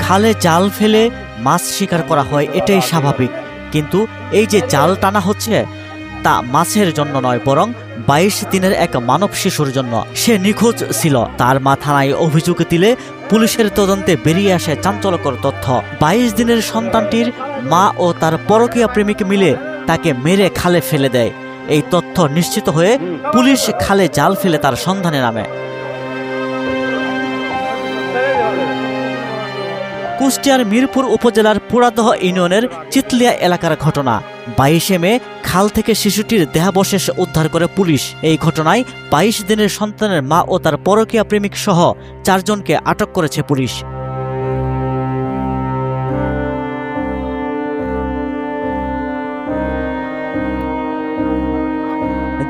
খালে জাল ফেলে মাছ শিকার করা হয়, এটাই স্বাভাবিক। কিন্তু এই যে জাল টানা হচ্ছে, তা মাছের জন্য নয়, বরং বাইশ দিনের এক মানব শিশুর জন্য। সে নিখোঁজ ছিল। তার মা থানায় অভিযোগ দিলে পুলিশের তদন্তে বেরিয়ে আসে চাঞ্চল্যকর তথ্য। বাইশ দিনের সন্তানটির মা ও তার পরকীয়া প্রেমিক মিলে তাকে মেরে খালে ফেলে দেয়। এই তথ্য নিশ্চিত হয়ে পুলিশ খালে জাল ফেলে তার সন্ধানে নামে। কুষ্টিয়ার মিরপুর উপজেলার পুরাদহ ইউনিয়নের চিতলিয়া এলাকার ঘটনা। বাইশে মে খাল থেকে শিশুটির দেহাবশেষ উদ্ধার করে পুলিশ। এই ঘটনায় বাইশ দিনের সন্তানের মা ও তার পরকীয়া প্রেমিক সহ চারজনকে আটক করেছে পুলিশ।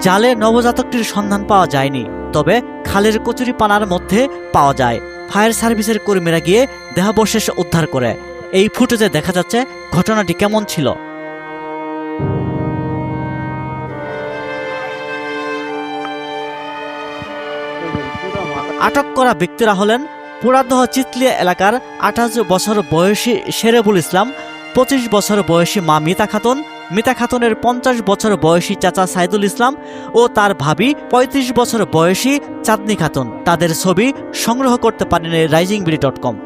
জালে নবজাতকটির সন্ধান পাওয়া যায়নি, তবে খালের কচুরি পানার মধ্যে পাওয়া যায়। ফায়ার সার্ভিসের কর্মীরা গিয়ে দেহাবশেষ উদ্ধার করে। এই ফুটেজে দেখা যাচ্ছে ঘটনাটি কেমন ছিল। আটক করা ব্যক্তিরা হলেন পুরাদহ চিতলিয়া এলাকার আঠাশ বছর বয়সী শেরেবুল ইসলাম পঁচিশ বছর বয়সী মা মিতা খাতুন, মিতা খাতুনের পঞ্চাশ বছর বয়সী চাচা সাইদুল ইসলাম ও তার ভাবি ৩৫ বছর বয়সী চাঁদনি খাতুন। তাদের ছবি সংগ্রহ করতে পারেন rising BD dot com.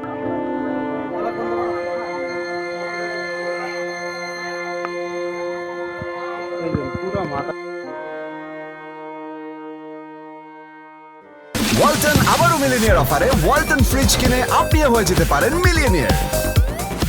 Walton আবারও মিলিনিয়ার অফারে ওয়ালটন ফ্রিজ কিনে আপনিও হয়ে যেতে পারেন মিলিয়নিয়ার।